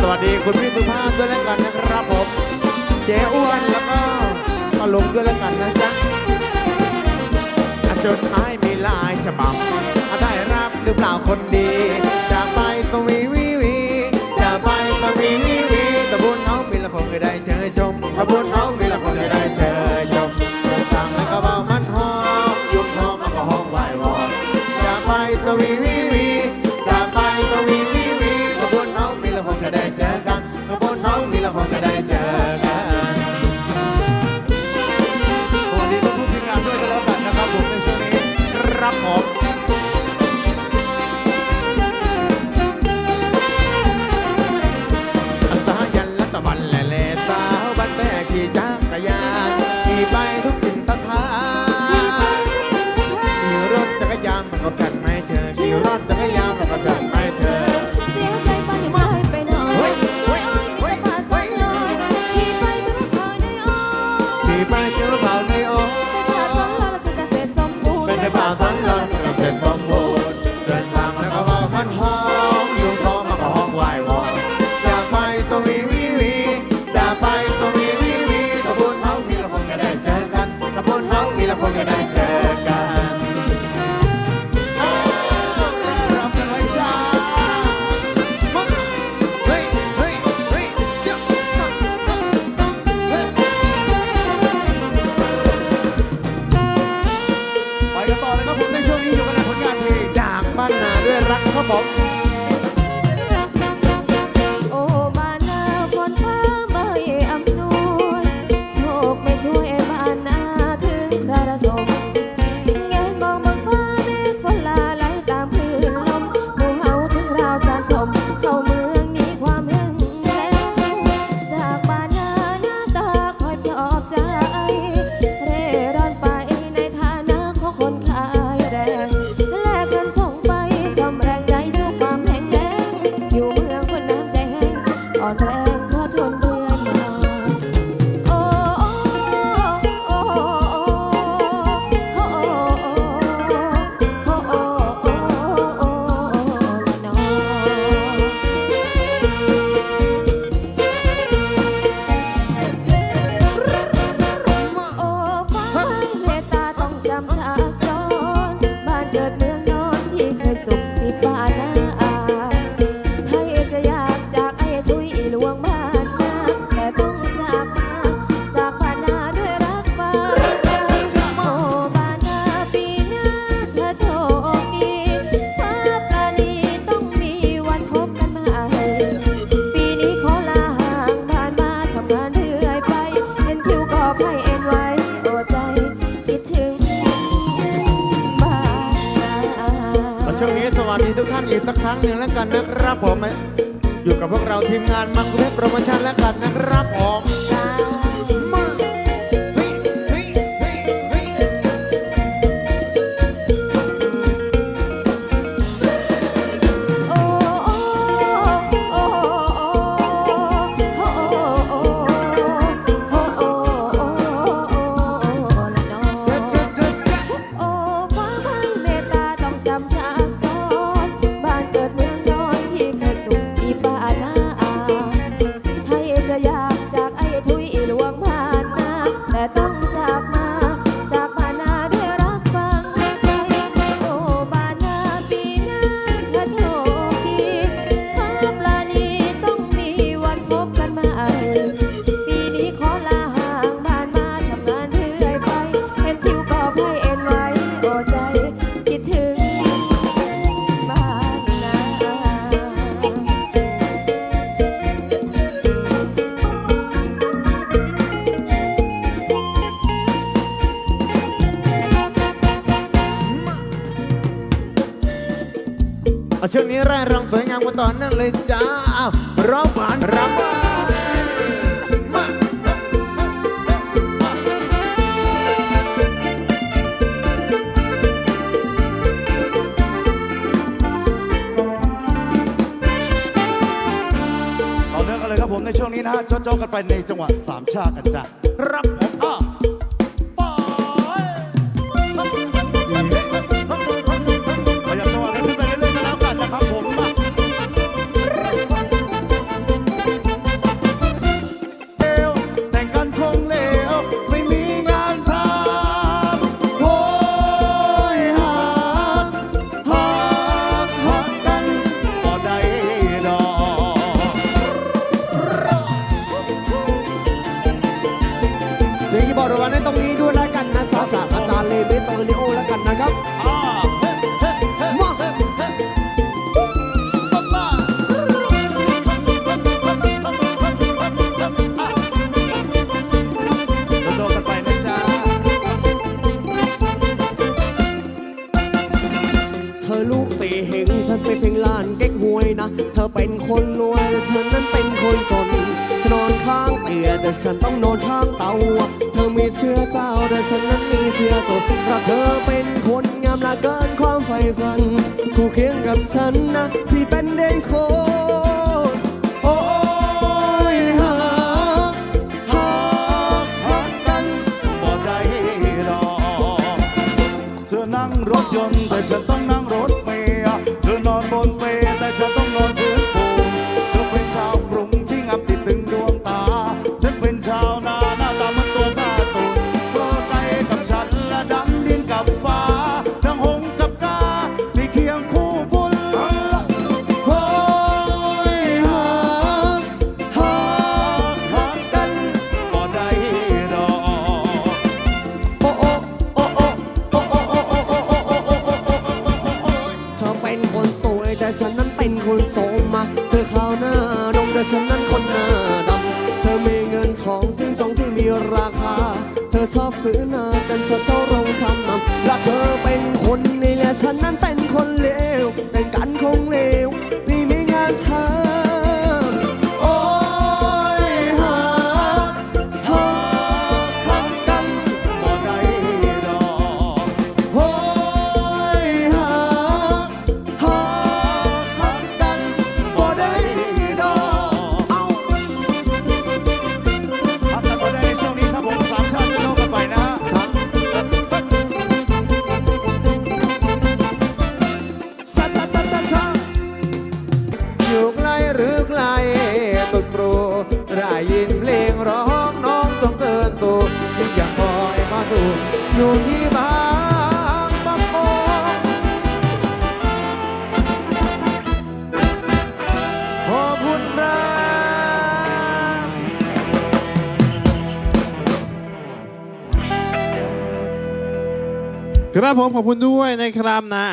สวัสดีคุณพี่สุภาพด้วยแล้วกันนะครับผม เจ๊อ้วนแล้วก็ตลกด้วยแล้วกันนะจ๊ะจดหมายมีลายฉบับได้รับหรือเปล่าคนดี ควรจะได้เจอกันกันต่อเลยครับผมในช่วงนี้อยู่กันในผลงานเพลงจากบ้านนาด้วยรักครับผม เคยสุขมีปาน ครั้งหนึ่งแล้วกันนะครับผม อยู่กับพวกเราทีมงานมังคุเทศโปรโมชั่นแล้วกันนะครับผม batu เอาช่งนี้แร่ายรำสวยงามว่าตอนนั้นเลยจ้าร้องหวานรำมาต่อเนื่องกันเลยครับผมในช่วงนี้นะฮะจ๊กๆกันไปในจังหวัดสามชาติกันจ้ะรับ วยนะ เธอเป็นคนรวยเธอนั้นเป็นคนจนนอนข้างเตียงแต่ฉันต้องนอนข้างเตาเธอมีเชื้อเจ้าแต่ฉันนั้นมีเชื้อจนเพราะเธอเป็นคนงามละเกินความใฝ่ฝันคู่เคียงกับฉันนะที่เป็นเด่นคน ราคา เธอชอบซื้อนาแต่เธอเจ้ารองทำนำและเธอเป็นคนนี่แหละฉันนั้นเป็นคนเลวเป็น ครับผมขอบคุณด้วยในครับนะ